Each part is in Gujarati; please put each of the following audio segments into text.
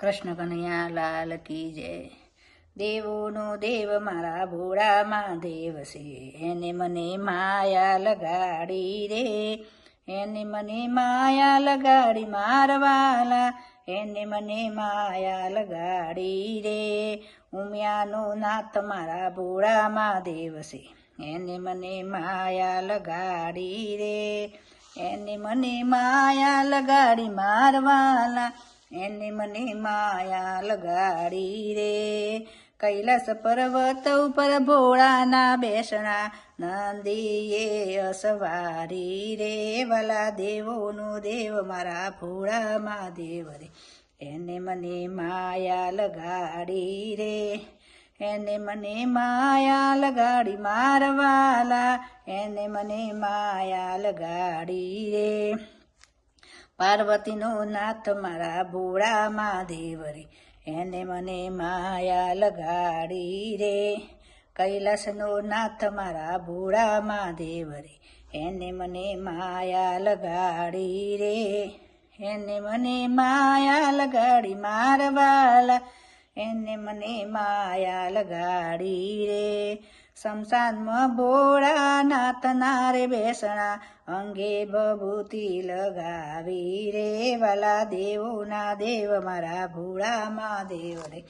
કૃષ્ણ કનૈયા લાલ કી જય. દેવોનો દેવ મારા ભોળામાં દેવ છે. એને મને માયા લગાડી રે. એને મને માયા લગાડી મારવાલા. એને મને માયા લગાડી રે. ઉમિયાનો નાથ મારા ભોળામાં દેવ છે. એને મને માયા લગાડી રે. એને મને માયા લગાડી મારવાલા. એને મને માયા લગાડી રે. કૈલાસ પર્વત ઉપર ભોળાના બેસણા નંદીએ અસવારી રે. વાલા દેવોનો દેવ મારા ભોળામાં દેવ રે. એને મને માયા લગાડી રે. એને મને માયા લગાડી મારવાલા. એને મને માયા લગાડી રે. પાર્વતીનો નાથ મારા ભોળામાં દેવ રે એને મને માયા લગાડી રે. કૈલાસનો નાથ મારા ભોળામાં દેવ રે એને મને માયા લગાડી રે. એને મને માયા લગાડી મારવાલા, એને મને માયા લગાડી રે. શમશાનમાં ભોળાનાથના રે બેસણા, અંગે ભભૂતિ લગાવી રે વાલા દેવોના દેવ, મારા ભોળામાં દેવ રે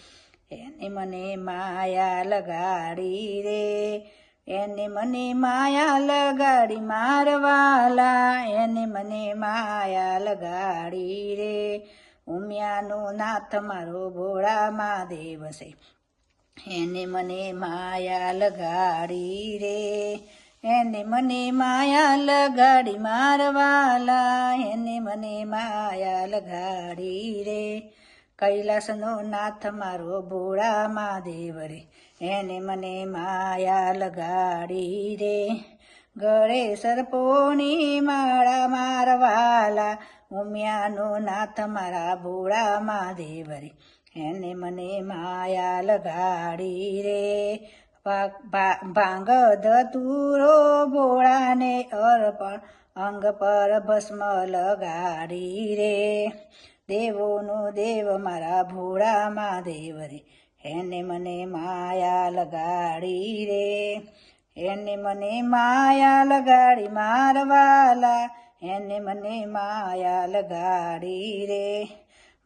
એને મને માયા લગાડી રે, એને મને માયા લગાડી મારવાલા, એને મને માયા લગાડી રે. ઉમિયાનો નાથ મારો ભોળામાં દેવ છે. એને મને માયા લગાડી રે. એને મને માયા લગાડી મારવાલા. એને મને માયા લગાડી રે. કૈલાસનો નાથ મારો ભોળા દેવ રે. એને મને માયા લગાડી રે. ગળે સરપોની માળા મારવાલા. ઉમિયાનો નાથ મારા ભોળા દેવ રે. એને મને માયા લગાડી રે. ભાંગ ધતુરો ભોળાને અર્પણ અંગ પર ભસ્મ લગાડી રે. દેવોનો દેવ મારા ભોળામાં દેવ રે. એને મને માયા લગાડી રે. એને મને માયા લગાડી મારવાલા. એને મને માયા લગાડી રે.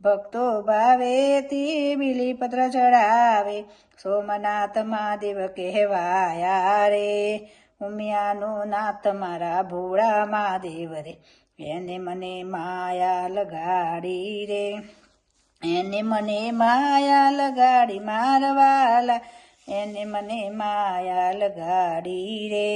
ભક્તો ભાવેથી બિલીપત્ર ચડાવે, સોમનાથ મહાદેવ કહેવાયા રે. ઉમિયાનો નાથ મારા ભોળા મહાદેવ રે, એને મને માયા લગાડી રે. એને મને માયા લગાડી મારવાલા, એને મને માયા લગાડી રે.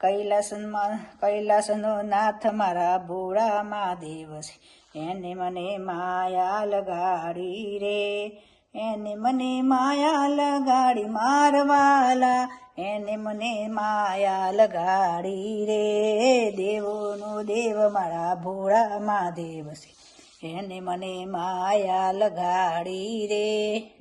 કૈલાસમાં કૈલાસનો નાથ મારા ભોળા મહાદેવ છે એને મને માયા લગાડી રે. એને મને માયા લગાડી મારવાલા, એને મને માયા લગાડી રે. દેવોનો દેવ મારા ભોળા મહાદેવ છે એને મને માયા લગાડી રે.